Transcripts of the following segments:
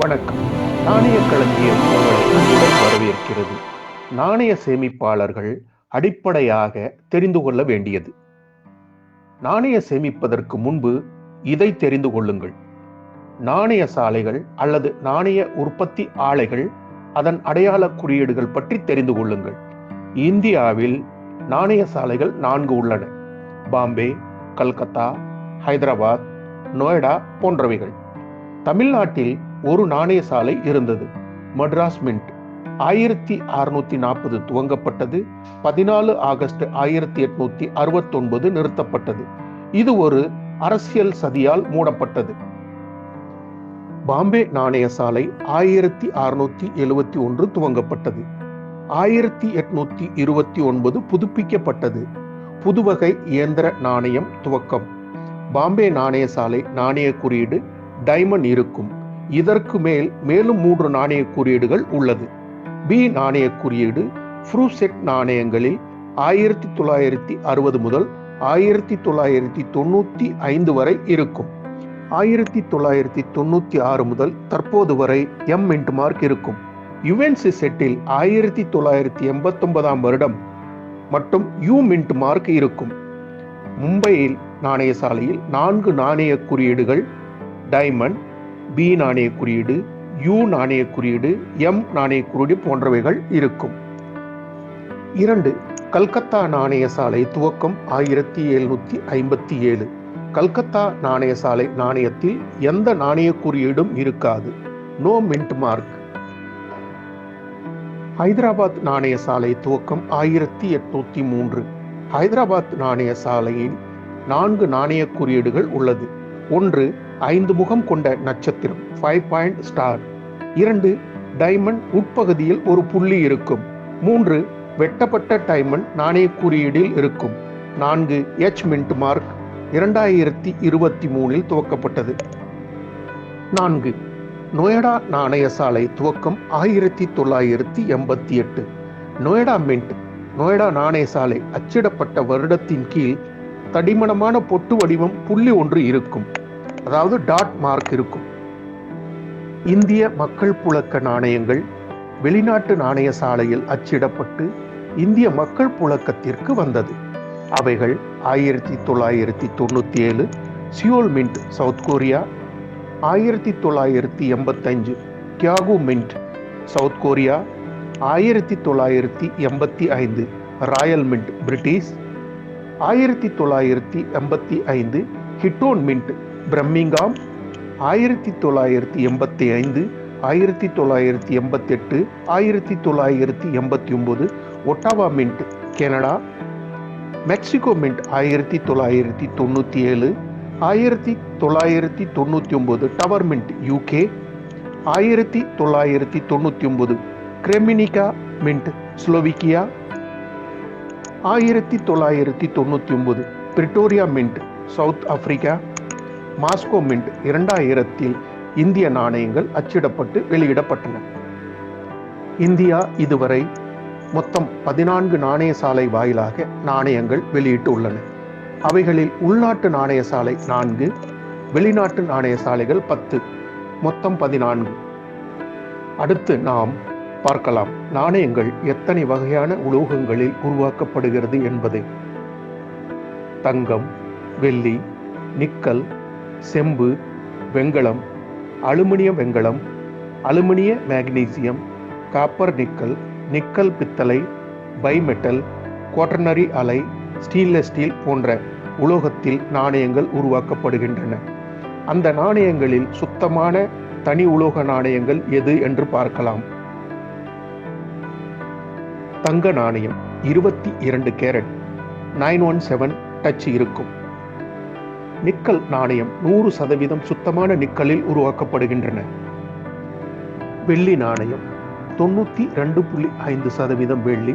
வணக்கம். நாணய களஞ்சியம் உங்களை அன்புடன் வரவேற்கிறது. நாணய சேமிப்பாளர்கள் அடிப்படையாக தெரிந்து கொள்ள வேண்டியது. நாணய சேமிப்பதற்கு முன்பு இதை தெரிந்து கொள்ளுங்கள். நாணய சாலைகள் அல்லது நாணய உற்பத்தி ஆலைகள் அதன் அடையாள குறியீடுகள் பற்றி தெரிந்து கொள்ளுங்கள். இந்தியாவில் நாணய சாலைகள் நான்கு உள்ளன. பாம்பே கல்கத்தா ஹைதராபாத் நொய்டா போன்றவைகள். தமிழ்நாட்டில் ஒரு நாணய சாலை இருந்தது. மட்ராஸ் மின்ட் ஆயிரத்தி அறுநூத்தி நாற்பது துவங்கப்பட்டது. பதினாலு ஆகஸ்ட் ஆயிரத்தி எட்நூத்தி அறுபத்தொன்பது நிறுத்தப்பட்டது. இது ஒரு அரசியல் சதியால் மூடப்பட்டது. பாம்பே நாணய சாலை ஆயிரத்தி அறுநூத்தி எழுவத்தி ஒன்று துவங்கப்பட்டது. ஆயிரத்தி எட்நூத்தி இருபத்தி ஒன்பது புதுப்பிக்கப்பட்டது. புதுவகை இயந்திர நாணயம் துவக்கம். பாம்பே நாணய சாலை நாணய குறியீடு டைமண்ட் இருக்கும். இதற்கு மேல் மேலும் மூன்று நாணய குறியீடுகள் உள்ளது. பி நாணய குறியீடு ஃப்ரூசெட் நாணயங்களில் ஆயிரத்தி தொள்ளாயிரத்தி அறுபது முதல் ஆயிரத்தி தொள்ளாயிரத்தி தொண்ணூத்தி ஐந்து வரை இருக்கும். ஆயிரத்தி தொள்ளாயிரத்தி தொண்ணூத்தி ஆறு முதல் தற்போது வரை எம் மின்ட் மார்க் இருக்கும். யுஎன்சி செட்டில் ஆயிரத்தி தொள்ளாயிரத்தி எண்பத்தொன்பதாம் வருடம் மற்றும் யூ மின்ட் மார்க் இருக்கும். மும்பையில் நாணய சாலையில் நான்கு நாணய குறியீடுகள் டைமண்ட் பி நாணய குறியீடு யூ நாணய குறியீடு எம் நாணய குறியீடு போன்றவைகள் இருக்கும். இரண்டு கல்கத்தா நாணய சாலை துவக்கம் ஆயிரத்தி எழுநூத்தி ஐம்பத்தி ஏழு. கல்கத்தா நாணய சாலை நாணயத்தில் எந்த நாணய குறியீடும் இருக்காது. நோ மின்ட் மார்க் ஹைதராபாத் நாணய சாலை துவக்கம் ஆயிரத்தி எட்நூத்தி மூன்று. ஹைதராபாத் நாணய சாலையில் நான்கு நாணய குறியீடுகள் உள்ளது. ஒன்று ஐந்து முகம் கொண்ட நட்சத்திரம் ஃபைவ் பாயிண்ட் ஸ்டார் இரண்டு டைமண்ட் உட்பகுதியில் ஒரு புள்ளி இருக்கும். மூன்று வெட்டப்பட்ட டைமண்ட் நாணய குறியீடில் இருக்கும். நான்கு எச் மின்ட் மார்க் இரண்டாயிரத்தி இருபத்தி மூணில் துவக்கப்பட்டது. நான்கு நொயடா நாணய சாலை துவக்கம் ஆயிரத்தி தொள்ளாயிரத்தி எண்பத்தி எட்டு. நொயடா மின்ட் நொயடா நாணய சாலை அச்சிடப்பட்ட வருடத்தின் கீழ் தடிமனமான பொட்டு வடிவம் புள்ளி ஒன்று இருக்கும். அதாவது டாட் மார்க் இருக்கும். இந்திய மக்கள் புழக்க நாணயங்கள் வெளிநாட்டு நாணய சாலையில் அச்சிடப்பட்டு இந்திய மக்கள் புழக்கத்திற்கு வந்தது. அவைகள் ஆயிரத்தி தொள்ளாயிரத்தி தொண்ணூத்தி ஏழு சியோல் மின்ட் சவுத் கொரியா ஆயிரத்தி தொள்ளாயிரத்தி எண்பத்தஞ்சு கியாகு மின்ட் சவுத் கொரியா ஆயிரத்தி தொள்ளாயிரத்தி எண்பத்தி ஐந்து ராயல் மின்ட் பிரிட்டிஷ் ஆயிரத்தி தொள்ளாயிரத்தி எண்பத்தி ஐந்து ஹிட்டோன் மின்ட் பிரம்மிங்காம் ஆயிரத்தி தொள்ளாயிரத்தி எண்பத்தி ஐந்து ஆயிரத்தி தொள்ளாயிரத்தி எண்பத்தெட்டு ஆயிரத்தி தொள்ளாயிரத்தி எண்பத்தி ஒம்பது Ottawa mint Canada. Mexico mint ஆயிரத்தி தொள்ளாயிரத்தி தொண்ணூற்றி ஏழு ஆயிரத்தி தொள்ளாயிரத்தி தொண்ணூற்றி ஒம்பது டவர் மின்ட் யூகே ஆயிரத்தி தொள்ளாயிரத்தி தொண்ணூற்றி ஒம்பது கிரெமினிகா மின்ட் ஸ்லோவிக்கியா. ஆயிரத்தி தொள்ளாயிரத்தி தொண்ணூற்றி ஒம்பது Pretoria mint South Africa. Moscow mint இரண்டாயிரத்தில் இந்திய நாணயங்கள் அச்சிடப்பட்டு வெளியிடப்பட்டன. இந்தியா இதுவரை மொத்தம் பதினான்கு நாணய சாலை வாயிலாக நாணயங்கள் வெளியிட்டு உள்ளன அவைகளில் உள்நாட்டு நாணய சாலை நான்கு வெளிநாட்டு நாணய சாலைகள் பத்து மொத்தம் பதினான்கு. அடுத்து நாம் பார்க்கலாம் நாணயங்கள் எத்தனை வகையான உலோகங்களில் உருவாக்கப்படுகிறது என்பதை. தங்கம் வெள்ளி நிக்கல் செம்பு வெங்கலம் அலுமினியம் வெங்கலம் அலுமினிய மேக்னீசியம் காப்பர் நிக்கல் நிக்கல் பித்தளை bimetal quaternary alloy stainless steel போன்ற உலோகத்தில் நாணயங்கள் உருவாக்கப்படுகின்றன. அந்த நாணயங்களில் சுத்தமான தனி உலோக நாணயங்கள் எது என்று பார்க்கலாம். தங்க நாணயம் இருபத்தி இரண்டு carat nine one seven touch இருக்கும். நிக்கல் நாணயம் நூறு சதவீதம் சுத்தமான நிக்கலில் உருவாக்கப்படுகின்றன. வெள்ளி நாணயம் தொண்ணூத்தி ரெண்டு புள்ளி ஐந்து சதவீதம் வெள்ளி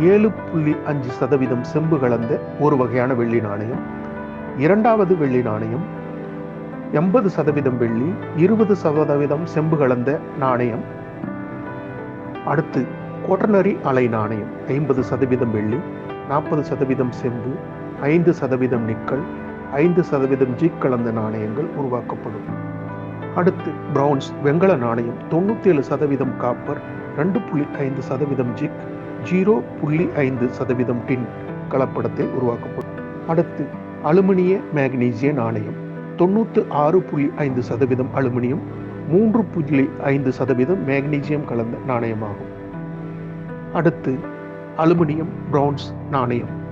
ஏழு புள்ளி அஞ்சு சதவீதம் செம்பு கலந்த ஒரு வகையான வெள்ளி நாணயம். இரண்டாவது வெள்ளி நாணயம் எண்பது சதவீதம் வெள்ளி இருபது சதவீதம் செம்பு கலந்த நாணயம். அடுத்து குவாட்டர்னரி அலை நாணயம் ஐம்பது சதவீதம் வெள்ளி நாற்பது சதவீதம் செம்பு ஐந்து சதவீதம் நிக்கல் ஐந்து சதவீதம் ஜி கலந்த நாணயங்கள் உருவாக்கப்படும். அடுத்து பிரவுன்ஸ் வெங்கல நாணயம் தொண்ணூத்தேழு சதவீதம் காப்பர் ரெண்டு புள்ளி ஐந்து சதவீதம் ஜிக் ஜீரோ புள்ளி ஐந்து சதவீதம் டின் கலப்படத்தில் உருவாக்கப்படும். அடுத்து அலுமினிய மேக்னீசிய நாணயம் தொண்ணூற்று ஆறு புள்ளி ஐந்து சதவீதம் அலுமினியம் மூன்று புள்ளி ஐந்து சதவீதம் மேக்னீசியம் கலந்த நாணயமாகும். அடுத்து அலுமினியம் பிரவுன்ஸ் நாணயம்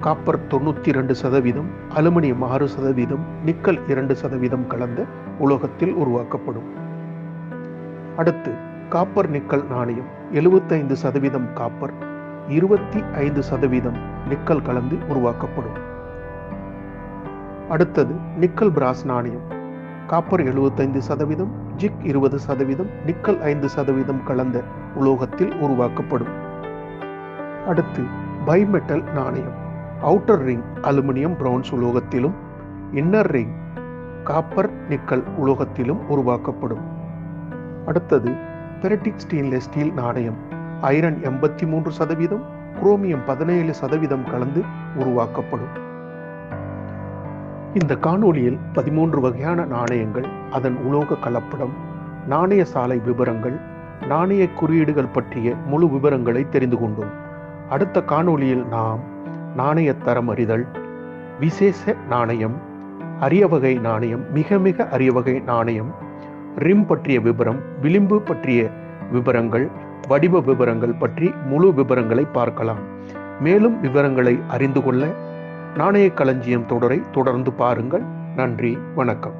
காப்பர் தொண்ணூற்றி ரெண்டு சதவீதம் அலுமினியம் ஆறு சதவீதம் நிக்கல் இரண்டு சதவீதம் கலந்த உலோகத்தில் உருவாக்கப்படும். அடுத்து காப்பர் நிக்கல் நாணயம் எழுபத்தைந்து சதவீதம் காப்பர் இருபத்தி ஐந்து சதவீதம் நிக்கல் கலந்து உருவாக்கப்படும். அடுத்தது நிக்கல் பிராஸ் நாணயம் காப்பர் எழுபத்தைந்து சதவீதம் ஜிக் இருபது சதவீதம் நிக்கல் ஐந்து சதவீதம் கலந்த உலோகத்தில் உருவாக்கப்படும். அடுத்து பைமெட்டல் நாணயம் அவுட்டர் ரிங் அலுமினியம் பிரவுன்ஸ் உலோகத்திலும் இன்னர் ரிங் காப்பர் நிக்கல் உலோகத்திலும் உருவாக்கப்படும். அடுத்தது பெரட்டிக் ஸ்டெயின்லெஸ் ஸ்டீல் நாணயம் ஐரன் எண்பத்தி மூன்று சதவீதம் குரோமியம் பதினேழு சதவீதம் கலந்து உருவாக்கப்படும். இந்த காணொளியில் பதிமூன்று வகையான நாணயங்கள் அதன் உலோக கலப்படம் நாணய சாலை விவரங்கள் நாணய குறியீடுகள் பற்றிய முழு விவரங்களை தெரிந்து கொண்டோம். அடுத்த காணொளியில் நாம் நாணயத்தரம் அறிதல் விசேஷ நாணயம் அரிய வகை நாணயம் மிக மிக அரிய வகை நாணயம் ரிம் பற்றிய விபரம் விளிம்பு பற்றிய விபரங்கள் வடிவ விபரங்கள் பற்றி முழு விபரங்களை பார்க்கலாம். மேலும் விவரங்களை அறிந்து கொள்ள நாணய களஞ்சியம் தொடரை தொடர்ந்து பாருங்கள். நன்றி வணக்கம்.